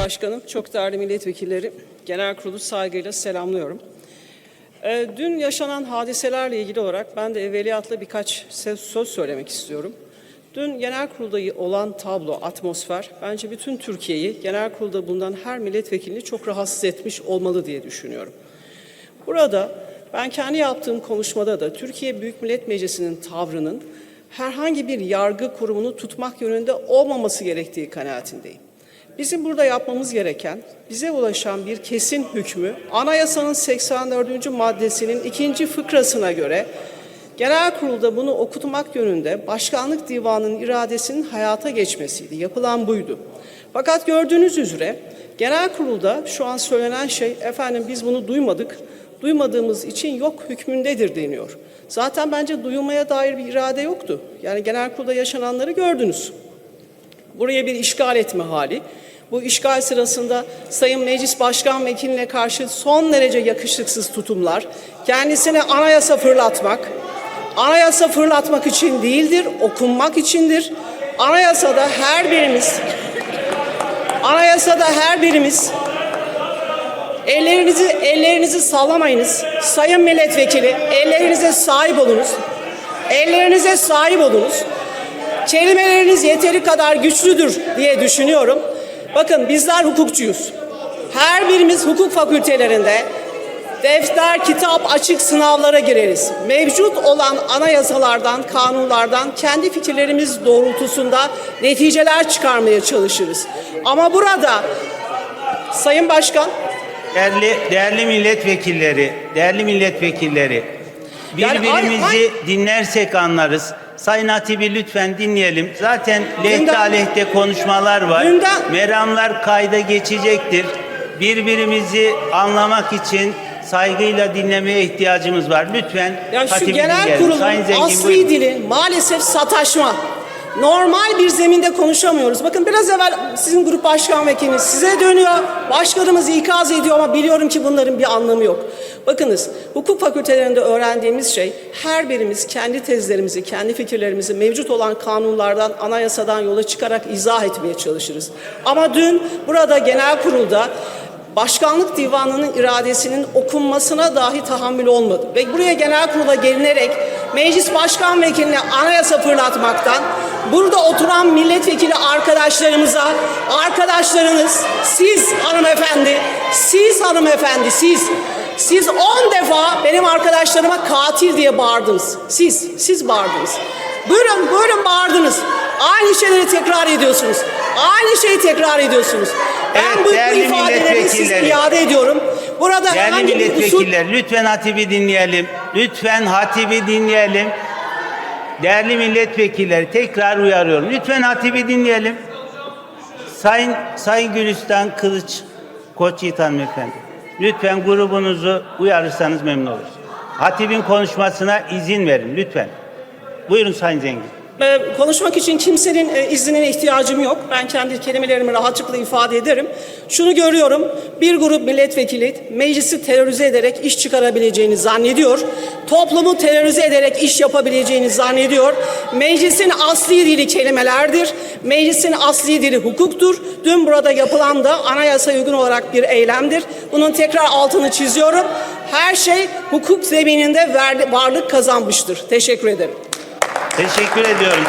Başkanım, çok değerli milletvekilleri, genel kurulu saygıyla selamlıyorum. Ee, dün yaşanan hadiselerle ilgili olarak ben de evveliyatla birkaç söz söylemek istiyorum. Dün genel kurulda olan tablo, atmosfer bence bütün Türkiye'yi genel kurulda bulunan her milletvekilini çok rahatsız etmiş olmalı diye düşünüyorum. Burada ben kendi yaptığım konuşmada da Türkiye Büyük Millet Meclisi'nin tavrının herhangi bir yargı kurumunu tutmak yönünde olmaması gerektiği kanaatindeyim. Bizim burada yapmamız gereken, bize ulaşan bir kesin hükmü anayasanın 84. maddesinin ikinci fıkrasına göre genel kurulda bunu okutmak yönünde başkanlık divanının iradesinin hayata geçmesiydi. Yapılan buydu. Fakat gördüğünüz üzere genel kurulda şu an söylenen şey efendim biz bunu duymadık. Duymadığımız için yok hükmündedir deniyor. Zaten bence duyulmaya dair bir irade yoktu. Yani genel kurulda yaşananları gördünüz. Buraya bir işgal etme hali. Bu işgal sırasında Sayın Meclis Başkan Vekiline karşı son derece yakışıksız tutumlar, kendisine anayasa fırlatmak, anayasa fırlatmak için değildir, okunmak içindir. Anayasada her birimiz, anayasada her birimiz Ellerinizi ellerinizi sallamayınız. Sayın milletvekili, ellerinize sahip olunuz. Ellerinize sahip olunuz. Kelimeleriniz yeteri kadar güçlüdür diye düşünüyorum. Bakın bizler hukukçuyuz. Her birimiz hukuk fakültelerinde defter, kitap açık sınavlara gireriz. Mevcut olan anayasalardan, kanunlardan kendi fikirlerimiz doğrultusunda neticeler çıkarmaya çalışırız. Ama burada Sayın Başkan Değerli, değerli milletvekilleri, değerli milletvekilleri, Yani birbirimizi ay- dinlersek anlarız. Sayın Hatip'i lütfen dinleyelim. Zaten lehte aleyhte konuşmalar var. Dünden- Meramlar kayda geçecektir. Birbirimizi anlamak için saygıyla dinlemeye ihtiyacımız var. Lütfen Ya şu Hatip'i genel dinleyelim. kurulun Sayın Zengin, asli buyurun. dili maalesef sataşma. Normal bir zeminde konuşamıyoruz. Bakın biraz evvel sizin grup başkan vekiliniz size dönüyor. Başkanımız ikaz ediyor ama biliyorum ki bunların bir anlamı yok. Bakınız hukuk fakültelerinde öğrendiğimiz şey her birimiz kendi tezlerimizi, kendi fikirlerimizi mevcut olan kanunlardan, anayasadan yola çıkarak izah etmeye çalışırız. Ama dün burada genel kurulda Başkanlık Divanı'nın iradesinin okunmasına dahi tahammül olmadı. Ve buraya genel kurula gelinerek meclis başkan vekiline anayasa fırlatmaktan burada oturan milletvekili arkadaşlarımıza, arkadaşlarınız, siz hanımefendi, siz hanımefendi, siz, siz on defa benim arkadaşlarıma katil diye bağırdınız. Siz, siz bağırdınız. Buyurun, buyurun bağırdınız. Aynı şeyleri tekrar ediyorsunuz. Aynı şeyi tekrar ediyorsunuz. Ben Evet, bu, bu ifadeleri size iade ediyorum. Burada Değerli bir usul... milletvekiller lütfen Hatip'i dinleyelim. Lütfen Hatip'i dinleyelim. Değerli milletvekilleri tekrar uyarıyorum. Lütfen Hatip'i dinleyelim. Sayın Sayın Gülistan Kılıç Koç Yiğit hanımefendi. Lütfen grubunuzu uyarırsanız memnun oluruz. Hatip'in konuşmasına izin verin lütfen. Buyurun Sayın Zengin. Ee, konuşmak için kimsenin e, iznine ihtiyacım yok. Ben kendi kelimelerimi rahatlıkla ifade ederim. Şunu görüyorum. Bir grup milletvekili meclisi terörize ederek iş çıkarabileceğini zannediyor. Toplumu terörize ederek iş yapabileceğini zannediyor. Meclisin asli dili kelimelerdir. Meclisin asli dili hukuktur. Dün burada yapılan da anayasa uygun olarak bir eylemdir. Bunun tekrar altını çiziyorum. Her şey hukuk zemininde varlık kazanmıştır. Teşekkür ederim. Teşekkür ediyorum.